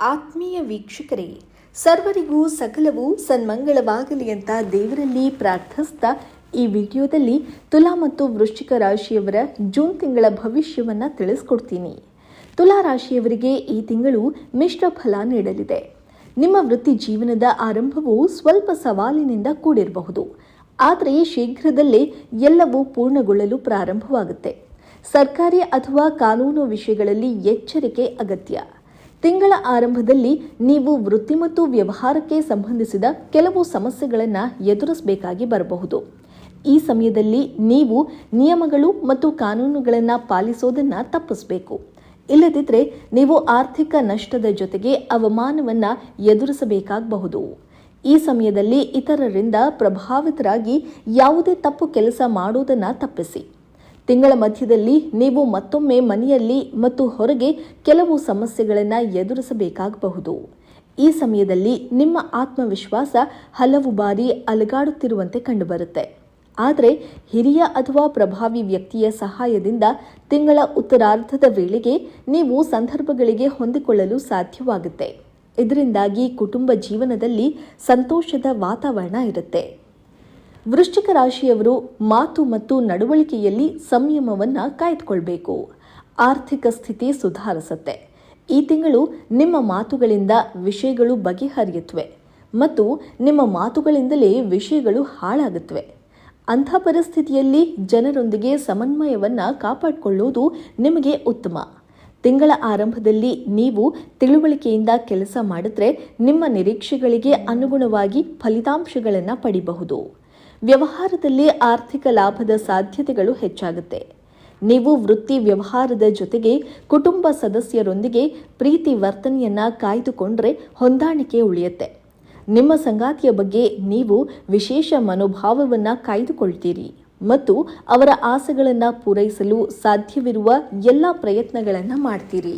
ಆತ್ಮೀಯ ವೀಕ್ಷಕರೇ, ಸರ್ವರಿಗೂ ಸಕಲವೂ ಸನ್ಮಂಗಳವಾಗಲಿ ಅಂತ ದೇವರಲ್ಲಿ ಪ್ರಾರ್ಥಿಸ್ತಾ ಈ ವಿಡಿಯೋದಲ್ಲಿ ತುಲಾ ಮತ್ತು ವೃಶ್ಚಿಕ ರಾಶಿಯವರ ಜೂನ್ ತಿಂಗಳ ಭವಿಷ್ಯವನ್ನು ತಿಳಿಸ್ಕೊಡ್ತೀನಿ. ತುಲಾ ರಾಶಿಯವರಿಗೆ ಈ ತಿಂಗಳು ಮಿಶ್ರ ಫಲ ನೀಡಲಿದೆ. ನಿಮ್ಮ ವೃತ್ತಿ ಜೀವನದ ಆರಂಭವು ಸ್ವಲ್ಪ ಸವಾಲಿನಿಂದ ಕೂಡಿರಬಹುದು. ಆದರೆ ಶೀಘ್ರದಲ್ಲೇ ಎಲ್ಲವೂ ಪೂರ್ಣಗೊಳ್ಳಲು ಪ್ರಾರಂಭವಾಗುತ್ತೆ. ಸರ್ಕಾರಿ ಅಥವಾ ಕಾನೂನು ವಿಷಯಗಳಲ್ಲಿ ಎಚ್ಚರಿಕೆ ಅಗತ್ಯ. ತಿಂಗಳ ಆರಂಭದಲ್ಲಿ ನೀವು ವೃತ್ತಿ ಮತ್ತು ವ್ಯವಹಾರಕ್ಕೆ ಸಂಬಂಧಿಸಿದ ಕೆಲವು ಸಮಸ್ಯೆಗಳನ್ನು ಎದುರಿಸಬೇಕಾಗಿ ಬರಬಹುದು. ಈ ಸಮಯದಲ್ಲಿ ನೀವು ನಿಯಮಗಳು ಮತ್ತು ಕಾನೂನುಗಳನ್ನು ಪಾಲಿಸೋದನ್ನು ತಪ್ಪಿಸಬೇಕು. ಇಲ್ಲದಿದ್ದರೆ ನೀವು ಆರ್ಥಿಕ ನಷ್ಟದ ಜೊತೆಗೆ ಅವಮಾನವನ್ನು ಎದುರಿಸಬೇಕಾಗಬಹುದು. ಈ ಸಮಯದಲ್ಲಿ ಇತರರಿಂದ ಪ್ರಭಾವಿತರಾಗಿ ಯಾವುದೇ ತಪ್ಪು ಕೆಲಸ ಮಾಡುವುದನ್ನು ತಪ್ಪಿಸಿ. ತಿಂಗಳ ಮಧ್ಯದಲ್ಲಿ ನೀವು ಮತ್ತೊಮ್ಮೆ ಮನೆಯಲ್ಲಿ ಮತ್ತು ಹೊರಗೆ ಕೆಲವು ಸಮಸ್ಯೆಗಳನ್ನು ಎದುರಿಸಬೇಕಾಗಬಹುದು. ಈ ಸಮಯದಲ್ಲಿ ನಿಮ್ಮ ಆತ್ಮವಿಶ್ವಾಸ ಹಲವು ಬಾರಿ ಅಲುಗಾಡುತ್ತಿರುವಂತೆ ಕಂಡುಬರುತ್ತೆ. ಆದರೆ ಹಿರಿಯ ಅಥವಾ ಪ್ರಭಾವಿ ವ್ಯಕ್ತಿಯ ಸಹಾಯದಿಂದ ತಿಂಗಳ ಉತ್ತರಾರ್ಧದ ವೇಳೆಗೆ ನೀವು ಸಂದರ್ಭಗಳಿಗೆ ಹೊಂದಿಕೊಳ್ಳಲು ಸಾಧ್ಯವಾಗುತ್ತೆ. ಇದರಿಂದಾಗಿ ಕುಟುಂಬ ಜೀವನದಲ್ಲಿ ಸಂತೋಷದ ವಾತಾವರಣ ಇರುತ್ತೆ. ವೃಶ್ಚಿಕ ರಾಶಿಯವರು ಮಾತು ಮತ್ತು ನಡವಳಿಕೆಯಲ್ಲಿ ಸಂಯಮವನ್ನು ಕಾಯ್ದುಕೊಳ್ಬೇಕು. ಆರ್ಥಿಕ ಸ್ಥಿತಿ ಸುಧಾರಿಸುತ್ತೆ. ಈ ತಿಂಗಳು ನಿಮ್ಮ ಮಾತುಗಳಿಂದ ವಿಷಯಗಳು ಬಗೆಹರಿಯುತ್ತವೆ ಮತ್ತು ನಿಮ್ಮ ಮಾತುಗಳಿಂದಲೇ ವಿಷಯಗಳು ಹಾಳಾಗುತ್ತವೆ. ಅಂಥ ಪರಿಸ್ಥಿತಿಯಲ್ಲಿ ಜನರೊಂದಿಗೆ ಸಮನ್ವಯವನ್ನು ಕಾಪಾಡಿಕೊಳ್ಳುವುದು ನಿಮಗೆ ಉತ್ತಮ. ತಿಂಗಳ ಆರಂಭದಲ್ಲಿ ನೀವು ತಿಳುವಳಿಕೆಯಿಂದ ಕೆಲಸ ಮಾಡಿದ್ರೆ ನಿಮ್ಮ ನಿರೀಕ್ಷೆಗಳಿಗೆ ಅನುಗುಣವಾಗಿ ಫಲಿತಾಂಶಗಳನ್ನು ಪಡಿಬಹುದು. ವ್ಯವಹಾರದಲ್ಲಿ ಆರ್ಥಿಕ ಲಾಭದ ಸಾಧ್ಯತೆಗಳು ಹೆಚ್ಚಾಗುತ್ತೆ. ನೀವು ವೃತ್ತಿ ವ್ಯವಹಾರದ ಜೊತೆಗೆ ಕುಟುಂಬ ಸದಸ್ಯರೊಂದಿಗೆ ಪ್ರೀತಿ ವರ್ತನೆಯನ್ನ ಕಾಯ್ದುಕೊಂಡ್ರೆ ಹೊಂದಾಣಿಕೆ ಉಳಿಯುತ್ತೆ. ನಿಮ್ಮ ಸಂಗಾತಿಯ ಬಗ್ಗೆ ನೀವು ವಿಶೇಷ ಮನೋಭಾವವನ್ನು ಕಾಯ್ದುಕೊಳ್ತೀರಿ ಮತ್ತು ಅವರ ಆಸೆಗಳನ್ನು ಪೂರೈಸಲು ಸಾಧ್ಯವಿರುವ ಎಲ್ಲ ಪ್ರಯತ್ನಗಳನ್ನು ಮಾಡ್ತೀರಿ.